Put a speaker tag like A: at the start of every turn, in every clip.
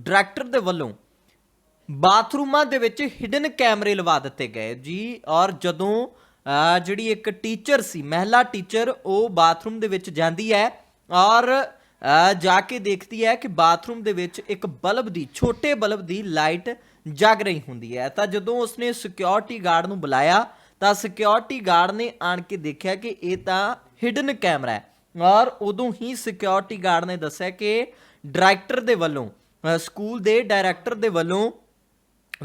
A: Director ਦੇ ਵੱਲੋਂ ਬਾਥਰੂਮਾਂ ਦੇ ਵਿੱਚ ਹਿਡਨ ਕੈਮਰੇ ਲਵਾ ਦਿੱਤੇ ਗਏ ਜੀ। ਔਰ ਜਦੋਂ ਜਿਹੜੀ ਇੱਕ ਟੀਚਰ ਸੀ, ਮਹਿਲਾ ਟੀਚਰ, ਉਹ ਬਾਥਰੂਮ ਦੇ ਵਿੱਚ ਜਾਂਦੀ ਹੈ ਔਰ ਜਾ ਕੇ ਦੇਖਦੀ ਹੈ ਕਿ ਬਾਥਰੂਮ ਦੇ ਵਿੱਚ ਇੱਕ ਬਲਬ ਦੀ, ਛੋਟੇ ਬਲਬ ਦੀ ਲਾਈਟ ਜਗ ਰਹੀ ਹੁੰਦੀ ਹੈ। ਤਾਂ ਜਦੋਂ ਉਸਨੇ ਸਿਕਿਉਰਿਟੀ ਗਾਰਡ ਨੂੰ ਬੁਲਾਇਆ, ਤਾਂ ਸਿਕਿਉਰਿਟੀ ਗਾਰਡ ਨੇ ਆਣ ਕੇ ਦੇਖਿਆ ਕਿ ਇਹ ਤਾਂ ਹਿਡਨ ਕੈਮਰਾ ਹੈ। ਔਰ ਉਦੋਂ ਹੀ ਸਿਕਿਉਰਿਟੀ ਗਾਰਡ ਨੇ ਦੱਸਿਆ ਕਿ ਡਾਇਰੈਕਟਰ ਦੇ ਵੱਲੋਂ ਸਕੂਲ ਦੇ ਡਾਇਰੈਕਟਰ ਦੇ ਵੱਲੋਂ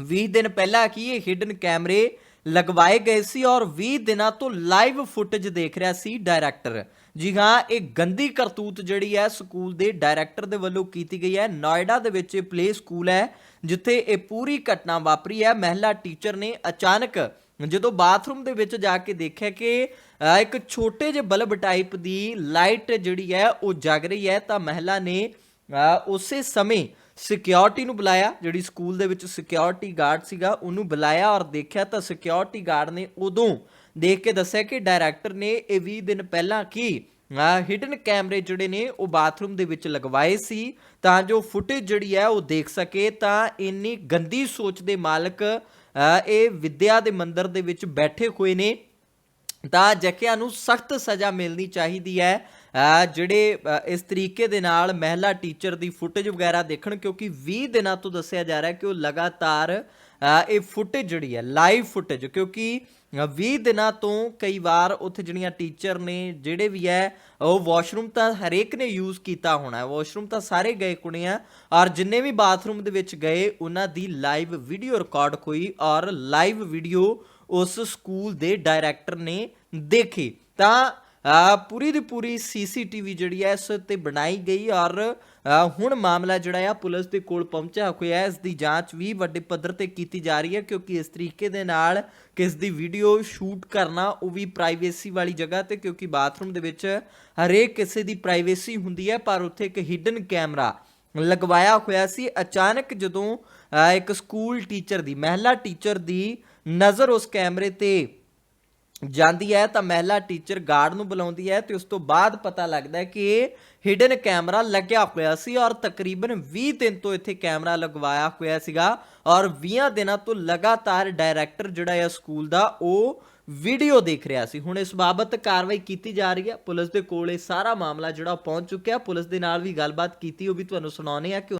A: 20 ਦਿਨ ਪਹਿਲਾਂ ਕੀ ਇਹ ਹਿਡਨ ਕੈਮਰੇ ਲਗਵਾਏ ਗਏ ਸੀ ਔਰ 20 ਦਿਨਾਂ ਤੋਂ ਲਾਈਵ ਫੁਟੇਜ ਦੇਖ ਰਿਹਾ ਸੀ ਡਾਇਰੈਕਟਰ। ਜੀ ਹਾਂ, ਇਹ ਗੰਦੀ ਕਰਤੂਤ ਜਿਹੜੀ ਹੈ ਸਕੂਲ ਦੇ ਡਾਇਰੈਕਟਰ ਦੇ ਵੱਲੋਂ ਕੀਤੀ ਗਈ ਹੈ। ਨੋਇਡਾ ਦੇ ਵਿੱਚ ਇਹ ਪਲੇ ਸਕੂਲ ਹੈ, ਜਿੱਥੇ ਇਹ ਪੂਰੀ ਘਟਨਾ ਵਾਪਰੀ ਹੈ। ਮਹਿਲਾ ਟੀਚਰ ਨੇ ਅਚਾਨਕ ਜਦੋਂ ਬਾਥਰੂਮ ਦੇ ਵਿੱਚ ਜਾ ਕੇ ਦੇਖਿਆ ਕਿ ਇੱਕ ਛੋਟੇ ਜਿਹੇ ਬਲਬ ਟਾਈਪ ਦੀ ਲਾਈਟ ਜਿਹੜੀ ਹੈ ਉਹ ਜਗ ਰਹੀ ਹੈ ਤਾਂ ਮਹਿਲਾ ਨੇ ਉਸੇ ਸਮੇਂ ਸਿਕਿਉਰਿਟੀ ਨੂੰ ਬੁਲਾਇਆ, ਜਿਹੜੀ ਸਕੂਲ ਦੇ ਵਿੱਚ ਸਿਕਿਉਰਿਟੀ ਗਾਰਡ ਸੀਗਾ, ਉਹਨੂੰ ਬੁਲਾਇਆ ਔਰ ਦੇਖਿਆ ਤਾਂ ਸਿਕਿਉਰਿਟੀ ਗਾਰਡ ਨੇ ਉਦੋਂ ਦੇਖ ਕੇ ਦੱਸਿਆ ਕਿ ਡਾਇਰੈਕਟਰ ਨੇ ਇਹ 20 ਦਿਨ ਪਹਿਲਾਂ ਕੀ ਹਿਡਨ ਕੈਮਰੇ ਜਿਹੜੇ ਨੇ, ਉਹ ਬਾਥਰੂਮ ਦੇ ਵਿੱਚ ਲਗਵਾਏ ਸੀ, ਤਾਂ ਜੋ ਫੁਟੇਜ ਜਿਹੜੀ ਹੈ ਉਹ ਦੇਖ ਸਕੇ, ਤਾਂ ਇੰਨੀ ਗੰਦੀ ਸੋਚ ਦੇ ਮਾਲਕ ਇਹ ਵਿਦਿਆ ਦੇ ਮੰਦਰ ਦੇ ਵਿੱਚ ਬੈਠੇ ਹੋਏ ਨੇ, ਤਾਂ ਜੱਕਿਆਂ ਨੂੰ ਸਖਤ ਸਜ਼ਾ ਮਿਲਣੀ ਚਾਹੀਦੀ ਹੈ ਜਿਹੜੇ ਇਸ ਤਰੀਕੇ ਦੇ ਨਾਲ ਮਹਿਲਾ ਟੀਚਰ ਦੀ ਫੁਟੇਜ ਵਗੈਰਾ ਦੇਖਣ, ਕਿਉਂਕਿ 20 ਦਿਨਾਂ ਤੋਂ ਦੱਸਿਆ ਜਾ ਰਿਹਾ ਕਿ ਉਹ ਲਗਾਤਾਰ ਇਹ ਫੁਟੇਜ ਜਿਹੜੀ ਹੈ, ਲਾਈਵ ਫੁਟੇਜ, ਕਿਉਂਕਿ ਅਹ 20 ਦਿਨਾਂ ਤੋਂ ਕਈ ਵਾਰ ਉੱਥੇ ਜਿਹੜੀਆਂ ਟੀਚਰ ਨੇ, ਜਿਹੜੇ ਵੀ ਹੈ, ਉਹ ਵਾਸ਼ਰੂਮ ਤਾਂ ਹਰੇਕ ਨੇ ਯੂਜ਼ ਕੀਤਾ ਹੋਣਾ ਹੈ, ਵਾਸ਼ਰੂਮ ਤਾਂ ਸਾਰੇ ਗਏ ਕੁੜੇ ਆ ਔਰ ਜਿੰਨੇ ਵੀ ਬਾਥਰੂਮ ਦੇ ਵਿੱਚ ਗਏ, ਉਹਨਾਂ ਦੀ ਲਾਈਵ ਵੀਡੀਓ ਰਿਕਾਰਡ ਹੋਈ, ਔਰ ਲਾਈਵ ਵੀਡੀਓ ਉਸ ਸਕੂਲ ਦੇ ਡਾਇਰੈਕਟਰ ਨੇ ਦੇਖੀ। ਤਾਂ ਪੂਰੀ ਦੀ ਪੂਰੀ ਸੀਸੀਟੀਵੀ ਜਿਹੜੀ ਹੈ ਇਸ ਤੇ ਬਣਾਈ ਗਈ ਔਰ ਹੁਣ ਮਾਮਲਾ ਜਿਹੜਾ ਆ, ਪੁਲਿਸ ਦੇ ਕੋਲ ਪਹੁੰਚਿਆ ਹੋਇਆ ਹੈ ਇਸ ਦੀ ਜਾਂਚ ਵੀ ਵੱਡੇ ਪੱਧਰ ਤੇ ਕੀਤੀ ਜਾ ਰਹੀ ਹੈ ਕਿਉਂਕਿ ਇਸ ਤਰੀਕੇ ਦੇ ਨਾਲ ਕਿਸ ਦੀ ਵੀਡੀਓ ਸ਼ੂਟ ਕਰਨਾ, ਉਹ ਵੀ ਪ੍ਰਾਈਵੇਸੀ ਵਾਲੀ ਜਗ੍ਹਾ ਤੇ, ਕਿਉਂਕਿ ਬਾਥਰੂਮ ਦੇ ਵਿੱਚ ਹਰੇਕ ਕਿਸੇ ਦੀ ਪ੍ਰਾਈਵੇਸੀ ਹੁੰਦੀ ਹੈ ਪਰ ਉੱਥੇ ਇੱਕ ਹਿਡਨ ਕੈਮਰਾ ਲਗਵਾਇਆ ਹੋਇਆ ਸੀ। ਅਚਾਨਕ ਜਦੋਂ ਇੱਕ ਸਕੂਲ ਟੀਚਰ ਦੀ, ਮਹਿਲਾ ਟੀਚਰ ਦੀ ਨਜ਼ਰ ਉਸ ਕੈਮਰੇ ਤੇ ਜਾਂਦੀ ਹੈ ਤਾਂ ਮਹਿਲਾ ਟੀਚਰ ਗਾਰਡ ਨੂੰ ਬੁਲਾਉਂਦੀ ਹੈ ਤੇ ਉਸ ਤੋਂ ਬਾਅਦ ਪਤਾ ਲੱਗਦਾ ਹੈ ਕਿ ਇਹ ਹਿਡਨ ਕੈਮਰਾ ਲੱਗਿਆ ਹੋਇਆ ਸੀ ਔਰ ਤਕਰੀਬਨ 20 ਦਿਨ ਤੋਂ ਇੱਥੇ ਕੈਮਰਾ ਲਗਵਾਇਆ ਹੋਇਆ ਸੀਗਾ ਔਰ 20 ਦਿਨਾਂ ਤੋਂ ਲਗਾਤਾਰ ਡਾਇਰੈਕਟਰ ਜਿਹੜਾ ਹੈ ਸਕੂਲ ਦਾ ਉਹ ਵੀਡੀਓ ਦੇਖ ਰਿਹਾ ਸੀ। ਹੁਣ ਇਸ ਬਾਬਤ ਕਾਰਵਾਈ ਕੀਤੀ ਜਾ ਰਹੀ ਹੈ। ਪੁਲਿਸ ਦੇ ਕੋਲ ਇਹ ਸਾਰਾ ਮਾਮਲਾ ਜਿਹੜਾ ਉਹ ਪਹੁੰਚ ਚੁੱਕਿਆ। ਪੁਲਿਸ ਦੇ ਨਾਲ ਵੀ ਗੱਲਬਾਤ ਕੀਤੀ, ਉਹ ਵੀ ਤੁਹਾਨੂੰ ਸੁਣਾਉਣੇ ਆ ਕਿ